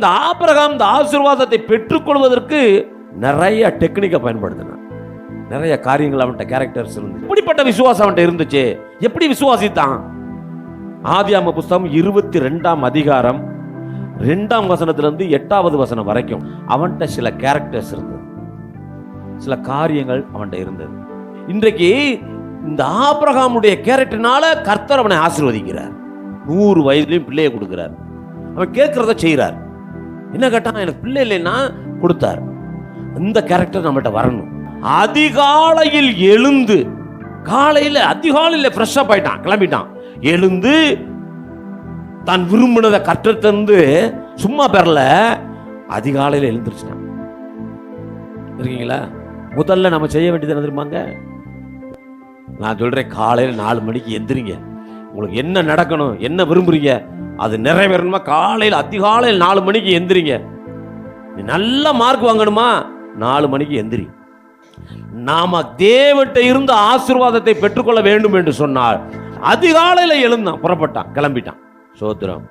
இந்த ஆபிரகாம் இந்த ஆசீர்வாதத்தை பெற்றுக்கொள்வதற்கு நிறைய டெக்னிக்கை பயன்படுத்தினான். நிறைய காரியங்கள் அவன்கிட்ட கேரக்டர்ஸ் இருந்து இப்படிப்பட்ட விசுவாசம் அவன்கிட்ட இருந்துச்சு. எப்படி விசுவாசித்தான்? ஆதியாம புஸ்தகம் இருபத்தி ரெண்டாம் அதிகாரம் ரெண்டாம் வசனத்திலிருந்து எட்டாவது வசனம் வரைக்கும் அவன்கிட்ட சில கேரக்டர்ஸ் இருந்தது. சில காரியங்கள் அவன்கிட்ட இருந்தது. இன்றைக்கு இந்த ஆபிரகாமுடைய கேரக்டர்னால கர்த்தர் அவனை ஆசீர்வதிக்கிறார். நூறு வயதுலையும் பிள்ளையை கொடுக்கிறார். அவன் கேட்கறத செய்கிறார் என்ன கேட்டான் எனக்கு பிள்ளை இல்லைன்னா கொடுத்தார். இந்த கேரக்டர் நம்மகிட்ட வரணும். அதிகாலையில் எழுந்து காலையில் அதிகாலையில் ஃப்ரெஷ்ஷப் ஆயிட்டான் கிளம்பிட்டான். எழுந்து தான் விரும்பினதை கற்றத்திலிருந்து சும்மா பெறல அதிகாலையில் எழுந்துருச்சுட்டான். இருக்கீங்களா? முதல்ல நம்ம செய்ய வேண்டியது தெரியுமாங்க? நான் சொல்கிறேன் காலையில் நாலு மணிக்கு எந்திரிங்க. உங்களுக்கு என்ன நடக்கணும் என்ன விரும்புகிறீங்க அது நிறைவேறணுமா? காலையில் அதிகாலையில் நாலு மணிக்கு எந்திரிங்க. நீ நல்ல மார்க் வாங்கணுமா? நாலு மணிக்கு எந்திரி. நாம தேவட்ட இருந்து ஆசீர்வாதத்தை பெற்றுக்கொள்ள வேண்டும் என்று சொன்னால் அதிகாலையில் எழுந்தான் புறப்பட்டான் கிளம்பிட்டான். சோத்திரம்.